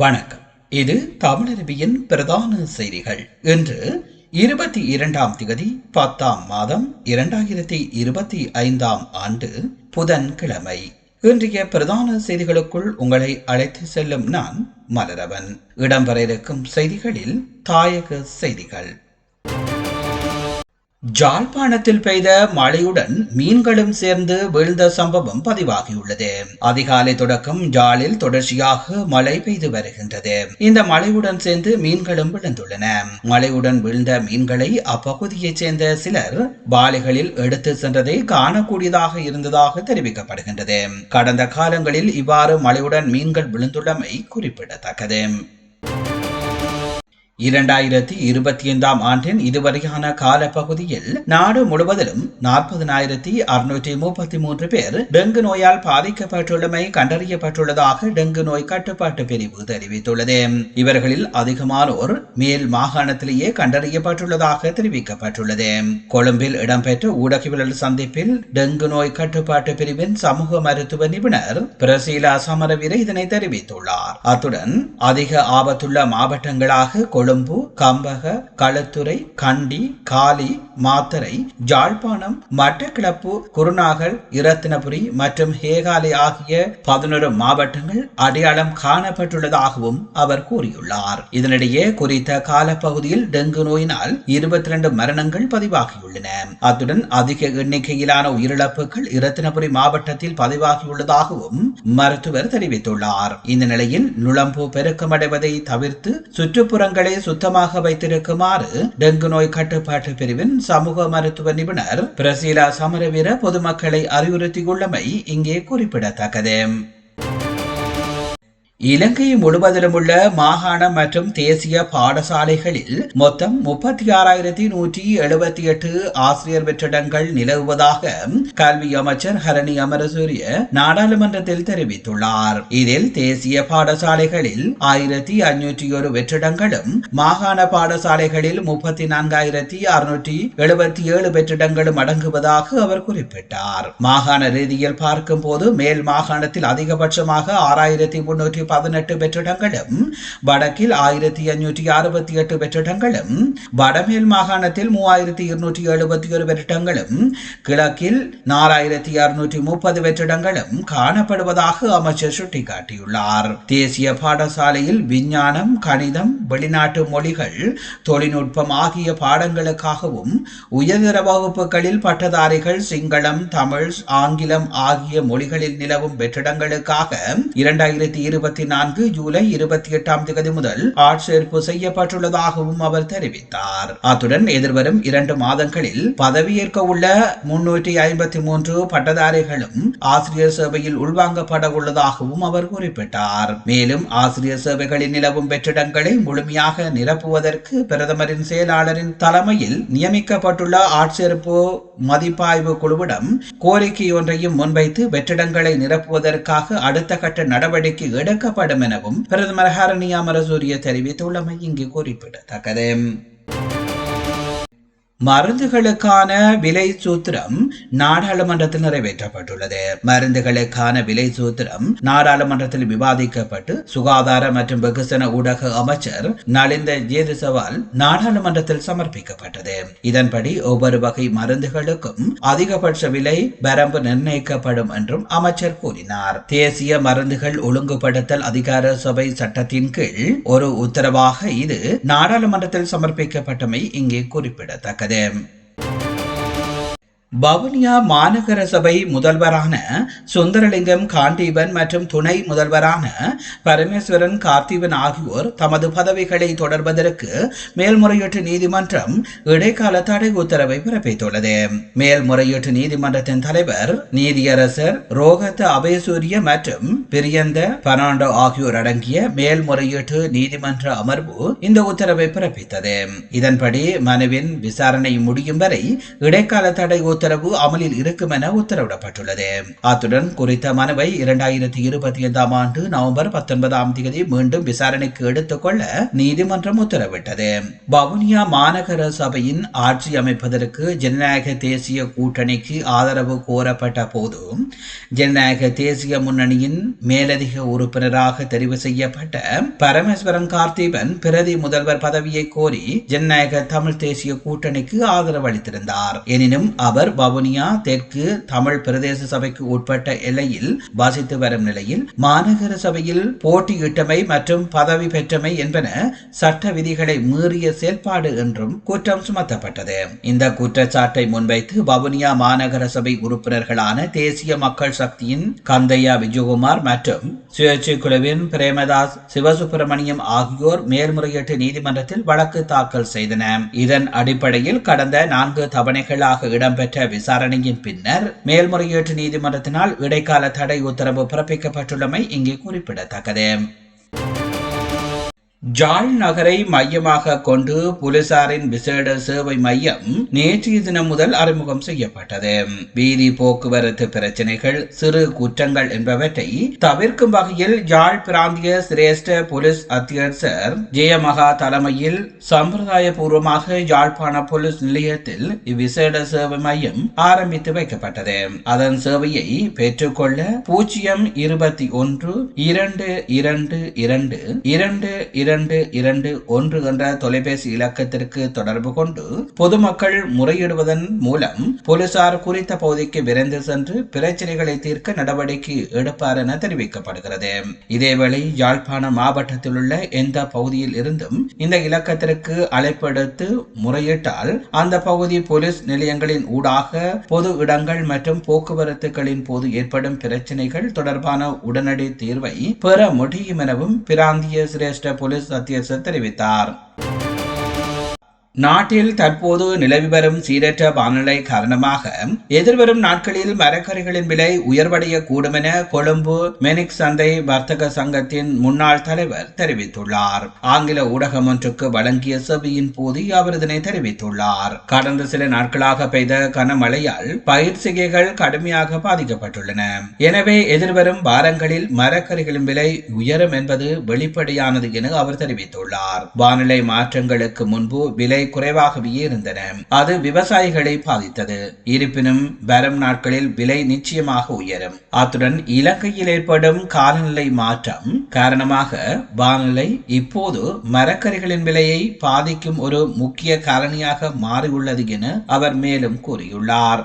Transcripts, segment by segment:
வணக்கம். இது தமிழருவியின் பிரதான செய்திகள். இன்று இருபத்தி இரண்டாம் திகதி பத்தாம் மாதம் இரண்டாயிரத்தி இருபத்தி ஐந்தாம் ஆண்டு புதன்கிழமை. இன்றைய பிரதான செய்திகளுக்குள் உங்களை அழைத்து செல்லும் நான் மலரவன். இடம்பெற இருக்கும் செய்திகளில் தாயக செய்திகள். ஜாழ்ப்பாணத்தில் பெய்த மழையுடன் மீன்களும் சேர்ந்து வீழ்ந்த சம்பவம் பதிவாகியுள்ளது. அதிகாலை தொடக்கம் ஜாலில் தொடர்ச்சியாக மழை பெய்து வருகின்றது. இந்த மழையுடன் சேர்ந்து மீன்களும் விழுந்துள்ளன. மழையுடன் வீழ்ந்த மீன்களை அப்பகுதியைச் சேர்ந்த சிலர் பாலிகளில் எடுத்து சென்றதை காணக்கூடியதாக இருந்ததாக தெரிவிக்கப்படுகின்றது. கடந்த காலங்களில் இவ்வாறு மழையுடன் மீன்கள் விழுந்துள்ளமை குறிப்பிடத்தக்கது. இரண்டாயிரத்தி இருபத்தி ஐந்தாம் ஆண்டின் இதுவரையான காலப்பகுதியில் நாடு முழுவதிலும் நாற்பதனாயிரத்தி அறுநூற்றி முப்பத்தி மூன்று பேர் டெங்கு நோயால் பாதிக்கப்பட்டுள்ளமை கண்டறியப்பட்டுள்ளதாக டெங்கு நோய் கட்டுப்பாட்டு பிரிவு தெரிவித்துள்ளது. இவர்களில் அதிகமானோர் மேல் மாகாணத்திலேயே கண்டறியப்பட்டுள்ளதாக தெரிவிக்கப்பட்டுள்ளது. கொழும்பில் இடம்பெற்ற ஊடகவியல் சந்திப்பில் டெங்கு நோய் கட்டுப்பாட்டு பிரிவின் சமூக மருத்துவ நிபுணர் பிரசீலா சமரவீர இதனை தெரிவித்துள்ளார். அத்துடன் அதிக ஆபத்துள்ள மாவட்டங்களாக கொழும்பு கம்பக களுத்துறை கண்டி காலி மாத்தரை ஜாழ்ப்பாணம் மட்டக்கிளப்பு குருநாகல் இரத்தினபுரி மற்றும் ஹேகாலை ஆகிய பதினொரு மாவட்டங்கள் அடையாளம் காணப்பட்டுள்ளதாகவும் அவர் கூறியுள்ளார். இதனிடையே குறித்த காலப்பகுதியில் டெங்கு நோயினால் இருபத்தி இரண்டு மரணங்கள் பதிவாகியுள்ளன. அத்துடன் அதிக எண்ணிக்கையிலான உயிரிழப்புகள் இரத்தினபுரி மாவட்டத்தில் பதிவாகியுள்ளதாகவும் மருத்துவர் தெரிவித்துள்ளார். இந்த நிலையில் நுழம்பு பெருக்கமடைவதை தவிர்த்து சுற்றுப்புறங்களை சுத்தமாக வைத்திருக்குமாறு டெங்கு நோய் கட்டுப்பாட்டு பிரிவின் சமூக மருத்துவ நிபுணர் பிரசீலா சமரவீர பொதுமக்களை அறிவுறுத்தியுள்ளமை இங்கே குறிப்பிடத்தக்கது. இலங்கை முழுவதிலும் உள்ள மாகாண மற்றும் தேசிய பாடசாலைகளில் மொத்தம் முப்பத்தி ஆறாயிரத்தி நூற்றி எழுபத்தி எட்டு ஆசிரியர் வெற்றிடங்கள் நிலவுவதாக கல்வி அமைச்சர் ஹரணி அமரசூரிய நாடாளுமன்றத்தில் தெரிவித்துள்ளார். இதில் தேசிய பாடசாலைகளில் ஆயிரத்தி அஞ்சூற்றி ஒரு வெற்றிடங்களும் மாகாண பாடசாலைகளில் முப்பத்தி நான்காயிரத்தி அறுநூற்றி எழுபத்தி ஏழு வெற்றிடங்களும் அடங்குவதாக அவர் குறிப்பிட்டார். மாகாண ரீதியில் பார்க்கும் போது மேல் மாகாணத்தில் அதிகபட்சமாக ஆறாயிரத்தி முன்னூற்றி பதினெட்டு வெற்றிடங்களும் வடக்கில் ஆயிரத்தி அஞ்சூற்றி அறுபத்தி எட்டு வெற்றிடங்களும் வடமேல் மாகாணத்தில் மூவாயிரத்தி இருநூற்றி எழுபத்தி ஒரு வெற்றிடங்களும் கிழக்கில் நாலாயிரத்தி அறுநூற்றி முப்பது வெற்றிடங்களும் காணப்படுவதாக அமைச்சர் சுட்டிக்காட்டியுள்ளார். தேசிய பாடசாலையில் விஞ்ஞானம் கணிதம் வெளிநாட்டு மொழிகள் தொழில்நுட்பம் ஆகிய பாடங்களுக்காகவும் உயர்தர வகுப்புகளில் பட்டதாரிகள் சிங்களம் தமிழ் ஆங்கிலம் ஆகிய மொழிகளில் நிலவும் வெற்றிடங்களுக்காக இரண்டாயிரத்தி இருபத்தி நான்கு ஜூலை இருபத்தி எட்டாம் தேதி முதல் ஆட்சேர்ப்பு செய்யப்பட்டுள்ளதாகவும் அவர் தெரிவித்தார். அத்துடன் எதிர்வரும் இரண்டு மாதங்களில் பதவியேற்க உள்ள முன்னூற்றி ஐம்பத்தி மூன்று பட்டதாரிகளும் ஆசிரியர் சேவையில் உள்வாங்கப்பட உள்ளதாகவும் அவர் குறிப்பிட்டார். மேலும் ஆசிரியர் சேவைகளில் நிலவும் வெற்றிடங்களை முழுமையாக நிரப்புவதற்கு பிரதமரின் செயலாளரின் தலைமையில் நியமிக்கப்பட்டுள்ள ஆட்சேர்ப்பு மதிப்பாய்வு குழுவிடம் கோரிக்கை ஒன்றையும் முன்வைத்து வெற்றிடங்களை நிரப்புவதற்காக அடுத்த கட்ட நடவடிக்கை எடுக்கப்படும் எனவும் பிரதமர் ஹரணியா மரசூரிய தெரிவித்துள்ளமை இங்கு குறிப்பிடத்தக்கது. மருந்துகளுக்கான விலை சூத்திரம் நாடாளுமன்றத்தில் நிறைவேற்றப்பட்டுள்ளது. மருந்துகளுக்கான விலை சூத்திரம் நாடாளுமன்றத்தில் விவாதிக்கப்பட்டு சுகாதார மற்றும் வெகுசன ஊடக அமைச்சர் நலிந்த ஜேதிசவால் நாடாளுமன்றத்தில் சமர்ப்பிக்கப்பட்டது. இதன்படி ஒவ்வொரு வகை மருந்துகளுக்கும் அதிகபட்ச விலை வரம்பு நிர்ணயிக்கப்படும் என்றும் அமைச்சர் கூறினார். தேசிய மருந்துகள் ஒழுங்குபடுத்தல் அதிகார சபை சட்டத்தின் கீழ் ஒரு உத்தரவாக இது நாடாளுமன்றத்தில் சமர்ப்பிக்கப்பட்டமை இங்கே குறிப்பிடத்தக்கது. അദ്ദേഹം வவுனியா மாநகர சபை முதல்வரான சுந்தரலிங்கம் காண்டீபன் மற்றும் துணை முதல்வரான பரமேஸ்வரன் கார்த்திபன் ஆகியோர் தமது பதவிகளை தொடர்வதற்கு மேல்முறையீட்டு நீதிமன்றம் இடைக்கால தடை உத்தரவை பிறப்பித்துள்ளது. மேல்முறையீட்டு நீதிமன்றத்தின் தலைவர் நீதியரசர் ரோகத்த அபயசூரிய மற்றும் பிரியந்த பனாண்டோ ஆகியோர் அடங்கிய மேல்முறையீட்டு நீதிமன்ற அமர்வு இந்த உத்தரவை பிறப்பித்தது. இதன்படி மனுவின் விசாரணை முடியும் வரை இடைக்கால தடை உத்தரவு அமலில் இருக்கும் என உத்தரவிடப்பட்டுள்ளது. அத்துடன் குறித்த மனுவை இரண்டாயிரத்தி இருபத்தி ஐந்தாம் ஆண்டு நவம்பர் பத்தொன்பதாம் தேதி மீண்டும் விசாரணைக்கு எடுத்துக்கொள்ள நீதிமன்றம் உத்தரவிட்டது. வவுனியா மாநகர சபையின் ஆட்சி அமைப்பதற்கு ஜனநாயக தேசிய கூட்டணிக்கு ஆதரவு கோரப்பட்ட போது ஜனநாயக தேசிய முன்னணியின் மேலதிக உறுப்பினராக தெரிவு செய்யப்பட்ட பரமேஸ்வரன் கார்த்திபன் பிரதி முதல்வர் பதவியை கோரி ஜனநாயக தமிழ் தேசிய கூட்டணிக்கு ஆதரவு அளித்திருந்தார். எனினும் அவர் வவுனியா தெற்கு தமிழ் பிரதேச சபைக்கு உட்பட்ட எல்லையில் வசித்து வரும் நிலையில் மாநகர சபையில் போட்டியிட்டமை மற்றும் பதவி பெற்றமை என்பன சட்ட விதிகளை மீறிய செயல்பாடு என்றும் குற்றம் சுமத்தப்பட்டது. இந்த குற்றச்சாட்டை முன்வைத்து வவுனியா மாநகர சபை உறுப்பினர்களான தேசிய மக்கள் சக்தியின் கந்தையா விஜயகுமார் மற்றும் சுயேட்சை குழுவின் பிரேமதாஸ் சிவசுப்பிரமணியம் ஆகியோர் மேல்முறையீட்டு நீதிமன்றத்தில் வழக்கு தாக்கல் செய்தனர். இதன் அடிப்படையில் கடந்த நான்கு தவணைகளாக இடம்பெற்ற விசாரணையின் பின்னர் மேல்முறையீட்டு நீதிமன்றத்தினால் இடைக்கால தடை உத்தரவு பிறப்பிக்கப்பட்டுள்ளமை இங்கே குறிப்பிடத்தக்கது. ஜாழ் நகரை மையமாக கொண்டு போலீசாரின் விசேட சேவை மையம் நேற்றைய தினம் முதல் அறிமுகம் செய்யப்பட்டது. வீதி போக்குவரத்து பிரச்சனைகள் சிறு குற்றங்கள் என்பவற்றை தவிர்க்கும் வகையில் ஜாழ் பிராந்திய சிரேஷ்ட போலீஸ் அத்தியட்சர் ஜெயமகா தலைமையில் சம்பிரதாய பூர்வமாக யாழ்ப்பாண போலீஸ் நிலையத்தில் இவ்விசேட சேவை மையம் ஆரம்பித்து வைக்கப்பட்டது. அதன் சேவையை பெற்றுக்கொள்ள பூஜ்ஜியம் இருபத்தி ஒன்று இரண்டு இரண்டு இரண்டு இரண்டு இரண்டு இரண்டு ஒன்று என்ற தொலைபேசி இலக்கத்திற்கு தொடர்பு கொண்டு பொதுமக்கள் முறையிடுவதன் மூலம் போலீசார் குறித்த பகுதிக்கு விரைந்து சென்று பிரச்சனைகளை தீர்க்க நடவடிக்கை எடுப்பார் என தெரிவிக்கப்படுகிறது. இதேவேளை யாழ்ப்பாண மாவட்டத்தில் உள்ள எந்த பகுதியில் இருந்தும் இந்த இலக்கத்திற்கு அழைப்பு எடுத்து முறையிட்டால் அந்த பகுதி போலீஸ் நிலையங்களின் ஊடாக பொது இடங்கள் மற்றும் போக்குவரத்துகளின் போது ஏற்படும் பிரச்சனைகள் தொடர்பான உடனடி தீர்வை பெற முடியும் எனவும் பிராந்திய சிரேஷ்ட போலீஸ் அத்தியட்சர் தெரிவித்தார் நாட்டில் தற்போது நிலவி வரும் சீரற்ற வானிலை காரணமாக எதிர்வரும் நாட்களில் மரக்கறிகளின் விலை உயர்வடைய கூடும் என கொழும்பு மெனிக் சந்தை வர்த்தக சங்கத்தின் முன்னாள் தலைவர் தெரிவித்துள்ளார். ஆங்கில ஊடகம் ஒன்றுக்கு வழங்கிய செவியின் போது அவர் இதனை தெரிவித்துள்ளார். கடந்த சில நாட்களாக பெய்த கனமழையால் பயிர் சிகைகள் கடுமையாக பாதிக்கப்பட்டுள்ளன. எனவே எதிர்வரும் வாரங்களில் மரக்கறிகளின் விலை உயரும் என்பது வெளிப்படையானது என அவர் தெரிவித்துள்ளார். வானிலை மாற்றங்களுக்கு முன்பு விலை குறைவாகவே இருந்தன. அது விவசாயிகளை பாதித்தது. இருப்பினும் வரும் நாட்களில் விலை நிச்சயமாக உயரும். அத்துடன் இலங்கையில் ஏற்படும் காலநிலை மாற்றம் காரணமாக வானிலை இப்போது மரக்கறிகளின் விலையை பாதிக்கும் ஒரு முக்கிய காரணியாக மாறியுள்ளது என அவர் மேலும் கூறியுள்ளார்.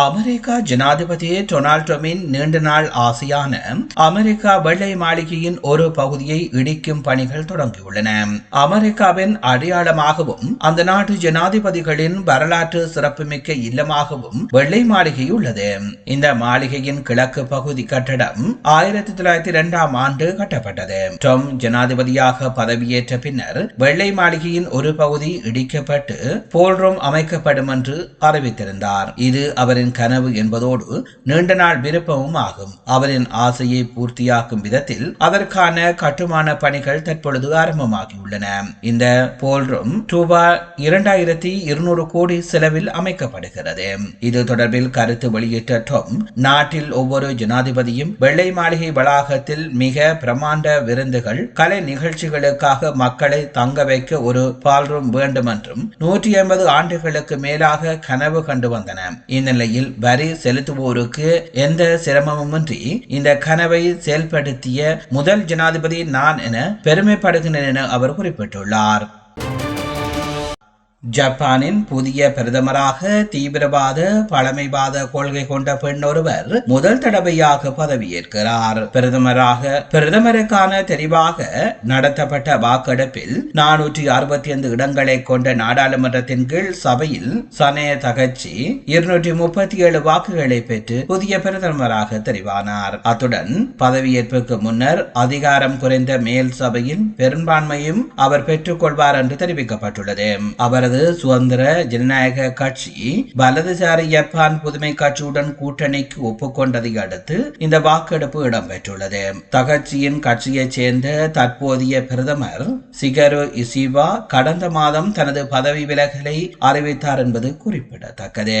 அமெரிக்கா ஜனாதிபதி டொனால்ட் ட்ரம்பின் நீண்ட நாள் ஆசையான அமெரிக்கா வெள்ளை மாளிகையின் ஒரு பகுதியை இடிக்கும் பணிகள் தொடங்கியுள்ளன. அமெரிக்காவின் அடையாளமாகவும் அந்த நாட்டு ஜனாதிபதிகளின் வரலாற்று சிறப்புமிக்க இல்லமாகவும் வெள்ளை மாளிகை உள்ளது. இந்த மாளிகையின் கிழக்கு பகுதி கட்டடம் ஆயிரத்தி தொள்ளாயிரத்தி இரண்டாம் ஆண்டு கட்டப்பட்டது. ட்ரம்ப் ஜனாதிபதியாக பதவியேற்ற பின்னர் வெள்ளை மாளிகையின் ஒரு பகுதி இடிக்கப்பட்டு போல்ரூம் அமைக்கப்படும் என்று அறிவித்திருந்தார். இது அவரின் அவரின் கனவு என்பதோடு நீண்ட நாள் விருப்பமும் ஆகும். அவரின் ஆசையை பூர்த்தியாக்கும் விதத்தில் அதற்கான கட்டுமான பணிகள் தற்பொழுது ஆரம்பமாகியுள்ளன. இந்த போல்ரூம் ரூபாய் இரண்டாயிரத்தி இருநூறு கோடி செலவில் அமைக்கப்படுகிறது. இது தொடர்பில் கருத்து வெளியிட்ட டொம் நாட்டில் ஒவ்வொரு ஜனாதிபதியும் வெள்ளை மாளிகை வளாகத்தில் மிக பிரமாண்ட விருந்துகள் கலை நிகழ்ச்சிகளுக்காக மக்களை தங்க வைக்க ஒரு பால்ரூம் வேண்டும் என்றும் நூற்றி ஐம்பது ஆண்டுகளுக்கு மேலாக கனவு கண்டு வந்தன. இந்நிலையில் முறையில் வரி செலுத்துவோருக்கு எந்த சிரமமுமின்றி இந்த கனவை செயல்படுத்திய முதல் ஜனாதிபதி நான் என பெருமைப்படுகின்றேன் என அவர் குறிப்பிட்டுள்ளார். ஜப்பானின் புதிய பிரதமராக தீவிரவாத பழமைவாத கொள்கை கொண்ட பெண் ஒருவர் முதல் தடவையாக பதவியேற்கிறார். பிரதமராக பிரதமருக்கான தெரிவாக நடத்தப்பட்ட வாக்கெடுப்பில் நானூற்றி அறுபத்தி ஐந்து இடங்களை கொண்ட நாடாளுமன்றத்தின் கீழ் சபையில் சனே தகச்சி இருநூற்றி முப்பத்தி ஏழு வாக்குகளை பெற்று புதிய பிரதமராக தெரிவானார். அத்துடன் பதவியேற்புக்கு முன்னர் அதிகாரம் குறைந்த மேல் சபையின் பெரும்பான்மையும் அவர் பெற்றுக் கொள்வார் என்று தெரிவிக்கப்பட்டுள்ளது. அவரது சுதந்திர ஜனநாயக கட்சி வலதுசாரி ஜப்பான் புதுமை கட்சியுடன் கூட்டணிக்கு ஒப்புக்கொண்டதை அடுத்து இந்த வாக்கெடுப்பு இடம்பெற்றுள்ளது. தகட்சியின் கட்சியைச் சேர்ந்த தற்போதைய பிரதமர் சிகரு இசிவா கடந்த மாதம் தனது பதவி விலகலை அறிவித்தார் என்பது குறிப்பிடத்தக்கது.